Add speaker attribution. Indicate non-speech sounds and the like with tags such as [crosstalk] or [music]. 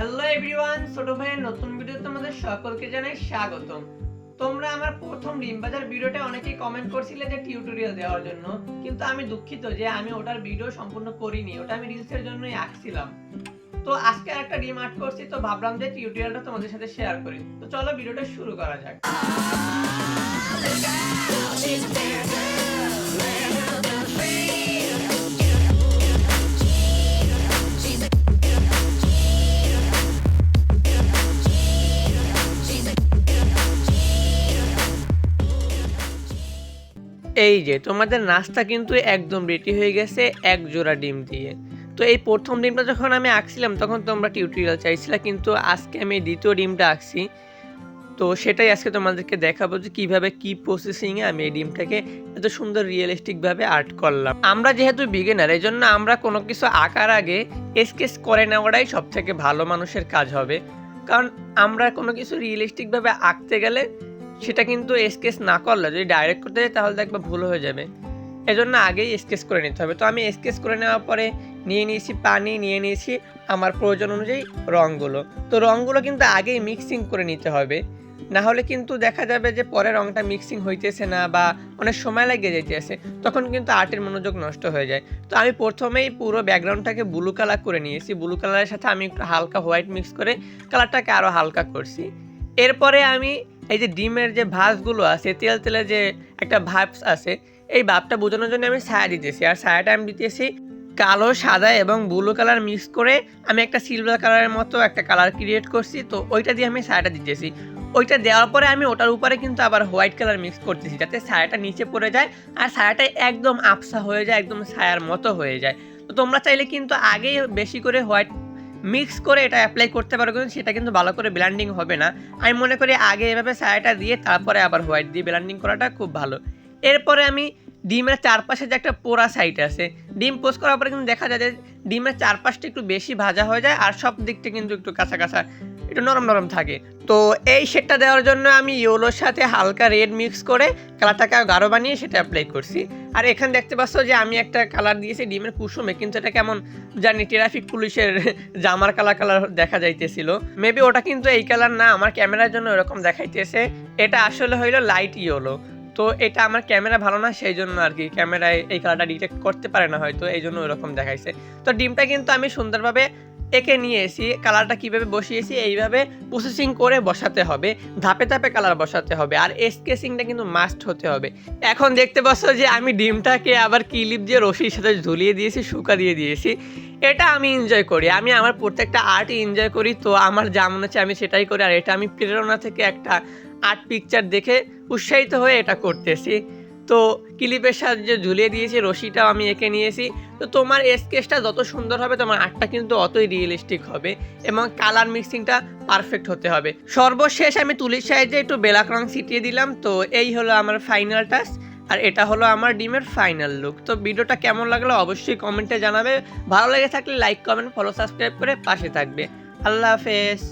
Speaker 1: Hello everyone ছোট ভাইয়ের নতুন ভিডিও তোমাদের সকলকে জানাই স্বাগতম। তোমরা আমার প্রথম রিমবাজার ভিডিওটা অনেকেই কমেন্ট করছিলে যে টিউটোরিয়াল দেওয়ার জন্য, কিন্তু আমি দুঃখিত যে আমি ওটার ভিডিও সম্পূর্ণ করিনি, ওটা আমি রিলসের জন্যই আঁকছিলাম। তো আজকে একটা ডিম আর্ট করছি, তো ভাবলাম যে টিউটোরিয়ালটা তোমাদের সাথে শেয়ার করি। তো চলো ভিডিওটা শুরু করা যাক। এই যে, তোমাদের নাস্তা কিন্তু একদম রেডি হয়ে গেছে, এক জোড়া ডিম দিয়ে। তো এই প্রথম ডিমটা যখন আমি আঁকছিলাম, তখন তোমরা টিউটোরিয়াল চাইছিলে, কিন্তু আজকে আমি দ্বিতীয় ডিমটা আঁকছি। তো সেটাই আজকে তোমাদেরকে দেখাবো যে কীভাবে কী প্রসেসিংয়ে আমি এই ডিমটাকে এত সুন্দর রিয়েলিস্টিকভাবে আর্ট করলাম। আমরা যেহেতু বিগিনার এই জন্য আমরা কোনো কিছু আঁকার আগে স্কেচ করে নেওয়াটাই সব থেকে ভালো মানুষের কাজ হবে। কারণ আমরা কোনো কিছু রিয়েলিস্টিকভাবে আঁকতে গেলে সেটা কিন্তু স্কেচ না করলে, যদি ডাইরেক্ট করতে যাই তাহলে দেখবে ভুল হয়ে যাবে। এজন্য আগেই স্কেচ করে নিতে হবে। তো আমি স্কেচ করে নেওয়ার পরে নিয়ে নিয়েছি পানি, নিয়ে নিয়েছি আমার প্রয়োজন অনুযায়ী রঙগুলো। তো রঙগুলো কিন্তু আগেই মিক্সিং করে নিতে হবে। না হলে কিন্তু দেখা যাবে যে পরে রঙটা মিক্সিং হইতেছে না বা অনেক সময় লাগে যেতেছে তখন কিন্তু আর্টের মনোযোগ নষ্ট হয়ে যায়। তো আমি প্রথমেই পুরো ব্যাকগ্রাউন্ডটাকে ব্লু কালার করে নিয়েছি। ব্লু কালারের সাথে আমি একটু হালকা হোয়াইট মিক্স করে কালারটাকে আরও হালকা করছি। এরপরে আমি এই যে ডিমের যে ভাঁজগুলো আছে, তেল তেলে যে একটা ভাবস আছে, এই ভাবটা বোঝানোর জন্য আমি ছায়া দিতেছি। আর ছায়াটা আমি দিতেছি কালো, সাদা এবং ব্লু কালার মিক্স করে আমি একটা সিলভার কালারের মতো একটা কালার ক্রিয়েট করছি। তো ওইটা দিয়ে আমি ছায়াটা দিতেছি। ওইটা দেওয়ার পরে আমি ওটার উপরে কিন্তু আবার হোয়াইট কালার মিক্স করতেছি, যাতে ছায়াটা নিচে পড়ে যায় আর ছায়াটা একদম আবসা হয়ে যায়, একদম ছায়ার মতো হয়ে যায়। তো তোমরা চাইলে কিন্তু আগেই বেশি করে হোয়াইট মিক্স করে এটা অ্যাপ্লাই করতে পারো, কিন্তু সেটা কিন্তু ভালো করে ব্ল্যান্ডিং হবে না। আমি মনে করি আগে এভাবে সায়াটা দিয়ে তারপরে আবার হোয়াইট দিয়ে ব্ল্যান্ডিং করাটা খুব ভালো। এরপরে আমি ডিমের চারপাশে যে একটা পোড়া সাইড আছে, ডিম পোস্ট করার পরে কিন্তু দেখা যায় যে ডিমের চারপাশটা একটু বেশি ভাজা হয়ে যায় আর সব দিকটা কিন্তু একটু কাঁচা কাঁচা একটু নরম নরম থাকে। তো এই শেডটা দেওয়ার জন্য আমি ইয়োলোর সাথে হালকা রেড মিক্স করে কালারটাকে গাঢ় বানিয়ে সেটা অ্যাপ্লাই করছি। আর এখানে দেখতে পাচ্ছ যে আমি একটা কালার দিয়েছি, ডিমের কুসুমে। কিন্তু এটা কেমন জানি ট্রাফিক পুলিশের [laughs] জামার কালার কালার দেখা যাইতেছিল। মেবি ওটা কিন্তু এই কালার না, আমার ক্যামেরার জন্য এরকম দেখাইতেছে। এটা আসলে হইল লাইট ইয়েলো তো এটা আমার ক্যামেরা ভালো না সেই জন্য আর কি ক্যামেরায় এই কালারটা ডিটেক্ট করতে পারে না হয়তো এই জন্য ওরকম দেখাইছে। তো ডিমটা কিন্তু আমি সুন্দরভাবে এঁকে নিয়ে এসি কালারটা কীভাবে বসিয়েছি, এইভাবে প্রসেসিং করে বসাতে হবে, ধাপে ধাপে কালার বসাতে হবে, আর স্কেচিংটা কিন্তু মাস্ট হতে হবে। এখন দেখতে পাচ্ছ যে আমি ডিমটাকে আবার কিলিপ দিয়ে রশির সাথে ঝুলিয়ে দিয়েছি, শুকা দিয়ে দিয়েছি। এটা আমি এনজয় করি, আমি আমার প্রত্যেকটা আর্টই এনজয় করি, তো আমার যা মনে হচ্ছে আমি সেটাই করি, আর এটা আমি প্রেরণা থেকে একটা আর্ট পিকচার দেখে উৎসাহিত হয়ে এটা করতেছি। তো ক্লিপের সাহায্যে ঝুলিয়ে দিয়েছি রশিটাও আমি এঁকে নিয়েছি। তো তোমার স্কেচটা যত সুন্দর হবে, তোমার আর্টটা কিন্তু অতই রিয়েলিস্টিক হবে এবং কালার মিক্সিংটা পারফেক্ট হতে হবে। সর্বশেষ আমি তুলির সাহায্যে একটু বেলাক রং ছিটিয়ে দিলাম। তো এই হলো আমার ফাইনাল টাচ আর এটা হলো আমার ডিমের ফাইনাল লুক তো ভিডিওটা কেমন লাগল অবশ্যই কমেন্টে জানাবে। ভালো লেগে থাকলে লাইক কমেন্ট ফলো সাবস্ক্রাইব করে পাশে থাকবে। আল্লাহ হাফেজ।